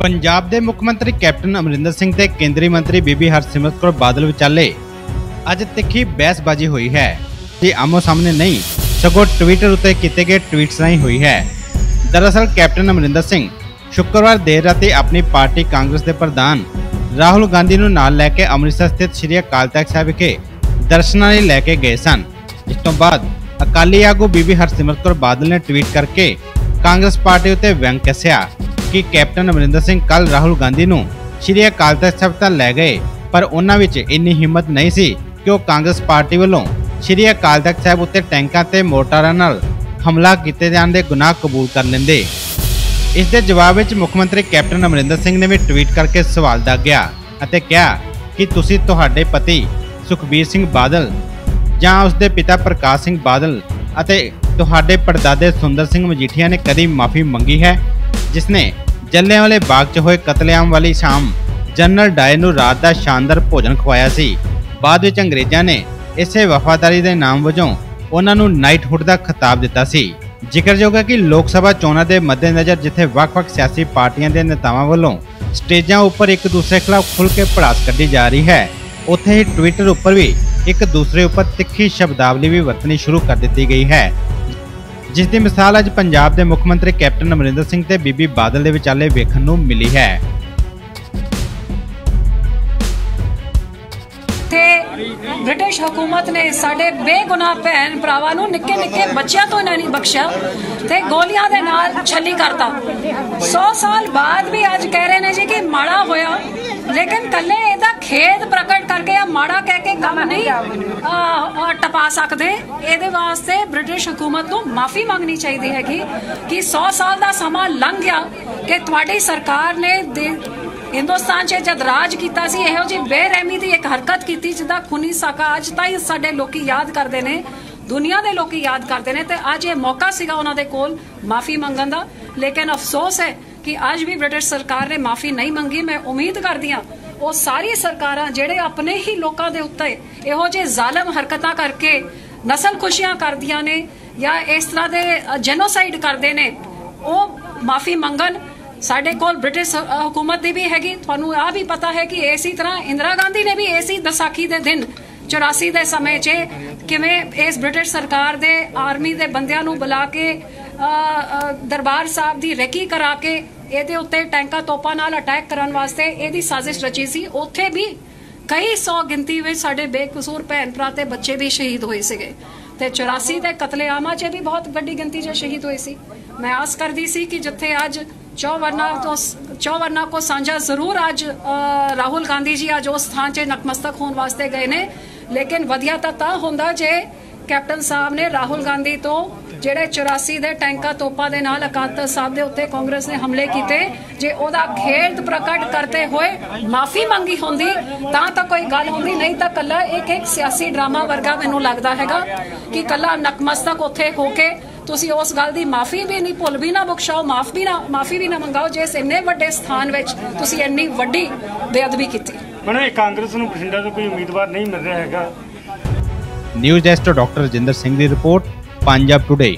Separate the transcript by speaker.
Speaker 1: ਪੰਜਾਬ ਦੇ ਮੁੱਖ ਮੰਤਰੀ ਕੈਪਟਨ ਅਮਰਿੰਦਰ ਸਿੰਘ ਤੇ ਕੇਂਦਰੀ ਮੰਤਰੀ ਬੀਬੀ ਹਰਸਿਮਰਤ ਕੌਰ ਬਾਦਲ ਵਿਚਾਲੇ ਅੱਜ ਤਿੱਖੀ ਬਹਿਸਬਾਜ਼ੀ ਹੋਈ ਹੈ। ਤੇ ਆਮੋ ਸਾਹਮਣੇ ਨਹੀਂ, ਸਗੋਂ ਟਵਿੱਟਰ ਉੱਤੇ ਕੀਤੇ ਗਏ ਟਵੀਟਸ ਰਾਹੀਂ ਹੋਈ ਹੈ। ਦਰਅਸਲ ਕੈਪਟਨ ਅਮਰਿੰਦਰ ਸਿੰਘ ਸ਼ੁੱਕਰਵਾਰ ਦੇਰ ਰਾਤੀ ਆਪਣੀ ਪਾਰਟੀ ਕਾਂਗਰਸ ਦੇ ਪ੍ਰਧਾਨ ਰਾਹੁਲ ਗਾਂਧੀ ਨੂੰ ਨਾਲ ਲੈ ਕੇ ਅੰਮ੍ਰਿਤਸਰ ਸਥਿਤ ਸ੍ਰੀ ਅਕਾਲ ਤਖਤ ਸਾਹਿਬ ਵਿਖੇ ਦਰਸ਼ਨਾਂ ਲਈ ਲੈ ਕੇ ਗਏ ਸਨ। ਇਸ ਤੋਂ ਬਾਅਦ ਅਕਾਲੀ ਆਗੂ ਬੀਬੀ ਹਰਸਿਮਰਤ ਕੌਰ ਬਾਦਲ ਨੇ ਟਵੀਟ ਕਰਕੇ ਕਾਂਗਰਸ ਪਾਰਟੀ ਉੱਤੇ ਵਿਅੰਗ ਕੱਸਿਆ। ਕਿ ਕੈਪਟਨ ਅਮਰਿੰਦਰ ਸਿੰਘ ਕੱਲ ਰਾਹੁਲ ਗਾਂਧੀ ਨੂੰ ਸ੍ਰੀ ਅਕਾਲ ਤਖਤ ਸਾਹਿਬ ਤਾਂ ਲੈ ਗਏ, ਪਰ ਉਹਨਾਂ ਵਿੱਚ ਇੰਨੀ ਹਿੰਮਤ ਨਹੀਂ ਸੀ ਕਿ ਉਹ ਕਾਂਗਰਸ ਪਾਰਟੀ ਵੱਲੋਂ ਸ੍ਰੀ ਅਕਾਲ ਤਖਤ ਸਾਹਿਬ ਉੱਤੇ ਟੈਂਕਾਂ ਤੇ ਮੋਟਰਾਂ ਨਾਲ ਹਮਲਾ ਕੀਤੇ ਜਾਣ ਦੇ ਗੁਨਾਹ ਕਬੂਲ ਕਰ ਲੈਂਦੇ। ਇਸ ਦੇ ਜਵਾਬ ਵਿੱਚ ਮੁੱਖ ਮੰਤਰੀ ਕੈਪਟਨ ਅਮਰਿੰਦਰ ਸਿੰਘ ਨੇ ਵੀ ਟਵੀਟ ਕਰਕੇ ਸਵਾਲ ਦਾਗਿਆ ਅਤੇ ਕਿਹਾ ਕਿ ਤੁਸੀਂ ਤੁਹਾਡੇ ਪਤੀ ਸੁਖਬੀਰ ਸਿੰਘ ਬਾਦਲ ਜਾਂ ਉਸ ਦੇ ਪਿਤਾ ਪ੍ਰਕਾਸ਼ ਸਿੰਘ ਬਾਦਲ ਅਤੇ ਤੁਹਾਡੇ ਪੜਦਾਦੇ ਸੁੰਦਰ ਸਿੰਘ ਮਜੀਠੀਆ ਨੇ ਕਦੀ ਮਾਫੀ ਮੰਗੀ ਹੈ, ਜਿਸ ਨੇ ਜੱਲਿਆਂਵਾਲੇ ਬਾਗ 'ਚ ਹੋਏ ਕਤਲੇਆਮ ਵਾਲੀ ਸ਼ਾਮ ਜਨਰਲ ਡਾਇਰ ਨੂੰ ਰਾਤ ਦਾ ਸ਼ਾਨਦਾਰ ਭੋਜਨ ਖਵਾਇਆ ਸੀ। ਬਾਅਦ ਵਿੱਚ ਅੰਗਰੇਜ਼ਾਂ ਨੇ ਇਸੇ ਵਫਾਦਾਰੀ ਦੇ ਨਾਮ ਵਜੋਂ ਉਹਨਾਂ ਨੂੰ ਨਾਈਟਹੁੱਡ ਦਾ ਖਿਤਾਬ ਦਿੱਤਾ ਸੀ। ਜ਼ਿਕਰਯੋਗ ਹੈ ਕਿ ਲੋਕ ਸਭਾ ਚੋਣਾਂ ਦੇ ਮੱਦੇਨਜ਼ਰ ਜਿੱਥੇ ਵੱਖ-ਵੱਖ ਸਿਆਸੀ ਪਾਰਟੀਆਂ ਦੇ ਨੇਤਾਵਾਂ ਵੱਲੋਂ ਸਟੇਜਾਂ ਉੱਪਰ ਇੱਕ ਦੂਸਰੇ ਖਿਲਾਫ ਖੁੱਲ੍ਹ ਕੇ ਭੜਾਸ ਕੱਢੀ ਜਾ ਰਹੀ ਹੈ, ਉੱਥੇ ਹੀ ਟਵਿੱਟਰ ਉੱਪਰ ਵੀ ਇੱਕ ਦੂਸਰੇ ਉੱਪਰ ਤਿੱਖੀ ਸ਼ਬਦਾਵਲੀ ਵੀ ਵਰਤਣੀ ਸ਼ੁਰੂ ਕਰ ਦਿੱਤੀ ਗਈ ਹੈ। ਜਿਸ ਦੀ ਮਿਸਾਲ ਅੱਜ ਪੰਜਾਬ ਦੇ ਮੁੱਖ ਮੰਤਰੀ ਕੈਪਟਨ ਅਮਰਿੰਦਰ ਸਿੰਘ ਤੇ ਬੀਬੀ ਬਾਦਲ ਦੇ ਵਿਚਾਲੇ ਵੇਖਣ ਨੂੰ ਮਿਲੀ ਹੈ।
Speaker 2: ਤੇ ਬ੍ਰਿਟਿਸ਼ ਹਕੂਮਤ ਨੇ ਸਾਡੇ ਬੇਗੁਨਾਹ ਭੈਣ ਭਰਾਵਾਂ ਨੂੰ ਨਿੱਕੇ ਨਿੱਕੇ ਬੱਚਿਆਂ ਤੋਂ ਇਹਨਾਂ ਨਹੀਂ ਬਖਸ਼ਿਆ ਤੇ ਗੋਲੀਆਂ ਦੇ ਨਾਲ ਛੱਲੀ ਕਰਤਾ। 100 ਸਾਲ ਬਾਅਦ ਵੀ ਅੱਜ ਕਹਿ ਰਹੇ ਨੇ ਜੀ ਕਿ ਮਾੜਾ ਹੋਇਆ, ਲੇਕਿਨ ਕੱਲੇ ਇਹਦਾ ਖੇਦ ਮਾੜਾ ਕਹਿ ਕੇ ਕੰਮ ਨਹੀਂ ਟਪਾ ਸਕਦੇ। ਇਹਦੇ ਵਾਸਤੇ ਬ੍ਰਿਟਿਸ਼ ਹਕੂਮਤ ਨੂੰ ਮਾਫੀ ਮੰਗਣੀ ਚਾਹੀਦੀ ਹੈਗੀ ਕਿ 100 ਸਾਲ ਦਾ ਸਮਾਂ ਲੰਘ ਗਿਆ ਕਿ ਤੁਹਾਡੀ ਸਰਕਾਰ ਨੇ ਹਿੰਦੁਸਤਾਨ 'ਚ ਜਦ ਰਾਜ ਕੀਤਾ ਸੀ, ਇਹੋ ਜਿਹੀ ਬੇਰਹਿਮੀ ਦੀ ਇੱਕ ਹਰਕਤ ਕੀਤੀ ਜਿਹਦਾ ਖੂਨੀ ਸਾਕਾ ਅੱਜ ਤਾਈਂ ਸਾਡੇ ਲੋਕੀ ਯਾਦ ਕਰਦੇ ਨੇ, ਦੁਨੀਆ ਦੇ ਲੋਕੀ ਯਾਦ ਕਰਦੇ ਨੇ ਤੇ ਅੱਜ ਇਹ ਮੌਕਾ ਸੀਗਾ ਉਹਨਾਂ ਦੇ ਕੋਲ ਮਾਫੀ ਮੰਗਣ ਦਾ। ਲੇਕਿਨ ਅਫਸੋਸ ਹੈ ਕਿ ਅੱਜ ਵੀ ਬ੍ਰਿਟਿਸ਼ ਸਰਕਾਰ ਨੇ ਮਾਫੀ ਨਹੀਂ ਮੰਗੀ। ਮੈਂ ਉਮੀਦ ਕਰਦੀ ਹਾਂ ਉਹ ਸਾਰੀ ਸਰਕਾਰਾਂ ਜਿਹੜੇ ਆਪਣੇ ਹੀ ਲੋਕਾਂ ਦੇ ਉੱਤੇ ਇਹੋ ਜਿਹੇ ਜ਼ਾਲਮ ਹਰਕਤਾਂ ਕਰਕੇ ਨਸਲ ਖੁਸ਼ੀਆਂ ਕਰਦੀਆਂ ਨੇ ਜਾਂ ਇਸ ਤਰ੍ਹਾਂ ਦੇ ਜੈਨੋਸਾਈਡ ਕਰਦੇ ਨੇ, ਉਹ ਮਾਫੀ ਮੰਗਣ, ਸਾਡੇ ਕੋਲ ਬ੍ਰਿਟਿਸ਼ ਹਕੂਮਤ ਦੀ ਵੀ ਹੈਗੀ। ਤੁਹਾਨੂੰ ਆ ਵੀ ਪਤਾ ਹੈ ਕਿ ਇਸੇ ਤਰ੍ਹਾਂ ਇੰਦਰਾ ਗਾਂਧੀ ਨੇ ਵੀ ਇਸੇ ਦਸਾਖੀ ਦੇ ਦਿਨ 84 ਦੇ ਸਮੇਂ 'ਚ ਕਿਵੇਂ ਇਸ ਬ੍ਰਿਟਿਸ਼ ਸਰਕਾਰ ਦੇ ਆਰਮੀ ਦੇ ਬੰਦਿਆਂ ਨੂੰ ਬੁਲਾ ਕੇ ਦਰਬਾਰ ਸਾਹਿਬ ਦੀ ਰੈਕੀ ਕਰਾ ਕੇ ਇਹਦੇ ਉੱਤੇ ਟੈਂਕਾਂ ਤੋਪਾਂ ਨਾਲ ਅਟੈਕ ਕਰਨ ਵਾਸਤੇ ਇਹਦੀ ਸਾਜ਼ਿਸ਼ ਰਚੀ ਸੀ। ਉੱਥੇ ਵੀ ਕਈ ਸੌ ਗਿਣਤੀ ਵਿੱਚ ਸਾਡੇ ਬੇਕਸੂਰ ਭੈਣ ਭਰਾ ਤੇ ਬੱਚੇ ਵੀ ਸ਼ਹੀਦ ਹੋਏ ਸੀਗੇ। ਤੇ 84 ਦੇ ਕਤਲੇਆਮਾਂ 'ਚ ਵੀ ਬਹੁਤ ਵੱਡੀ ਗਿਣਤੀ 'ਚ ਸ਼ਹੀਦ ਹੋਏ ਸੀ। ਮੈਂ ਆਸ ਕਰਦੀ ਸੀ ਕਿ ਜਿੱਥੇ ਅੱਜ ਚੌਵਰਨਾ ਤੋਂ ਚੌਵਰਨਾ ਕੋ ਸਾਂਝਾ ਜ਼ਰੂਰ ਅੱਜ ਰਾਹੁਲ ਗਾਂਧੀ ਜੀ ਅੱਜ ਉਸ ਥਾਂ 'ਚ ਨਤਮਸਤਕ ਹੋਣ ਵਾਸਤੇ ਗਏ ਨੇ। ਲੇਕਿਨ ਵਧੀਆ ਤਾਂ ਤਾਂ ਹੁੰਦਾ ਜੇ ਕੈਪਟਨ ਸਾਹਿਬ ਨੇ ਰਾਹੁਲ ਗਾਂਧੀ ਤੋਂ ਜਿਹੜੇ 84 ਦੇ ਟੈਂਕਾਂ ਤੋਪਾਂ ਦੇ ਨਾਲ ਅਕਾਲ ਤਖਤ ਸਾਹਿਬ ਦੇ ਉੱਤੇ ਕਾਂਗਰਸ ਨੇ ਹਮਲੇ ਕੀਤੇ ਜੇ ਉਹਦਾ ਖੇਦ ਪ੍ਰਗਟ ਕਰਤੇ ਹੋਏ ਮਾਫੀ ਮੰਗੀ ਹੁੰਦੀ ਤਾਂ ਤਾਂ ਕੋਈ ਗੱਲ ਹੁੰਦੀ ਨਹੀਂ ਤਾਂ ਕੱਲਾ ਇੱਕ ਇੱਕ ਸਿਆਸੀ ਡਰਾਮਾ ਵਰਗਾ ਮੈਨੂੰ ਲੱਗਦਾ ਹੈਗਾ ਕਿ ਕੱਲਾ ਨਕਮਸਤਕ ਉੱਥੇ ਹੋ ਕੇ ਤੁਸੀਂ ਉਸ ਗੱਲ ਦੀ ਮਾਫੀ ਵੀ ਨਹੀਂ ਭੁੱਲ ਵੀ ਨਾ ਬਖਸ਼ਾਓ ਮਾਫ ਵੀ ਨਾ ਮਾਫੀ ਵੀ ਨਾ ਮੰਗਾਓ ਜੇ ਇਸ ਇੰਨੇ ਵੱਡੇ ਸਥਾਨ ਵਿੱਚ ਤੁਸੀਂ ਇੰਨੀ ਵੱਡੀ ਬੇਅਦਬੀ ਕੀਤੀ।
Speaker 3: ਮੈਨੂੰ ਇਹ ਕਾਂਗਰਸ ਨੂੰ ਬਠਿੰਡਾ ਤੋਂ ਕੋਈ ਉਮੀਦਵਾਰ ਨਹੀਂ ਮਿਲ ਰਿਹਾ ਹੈਗਾ।
Speaker 1: ਨਿਊਜ਼ ਡੈਸਕ ਤੋਂ ਡਾਕਟਰ ਰਜਿੰਦਰ ਸਿੰਘ ਦੀ ਰਿਪੋਰਟ। ਪੰਜਾਬ ਟੁਡੇ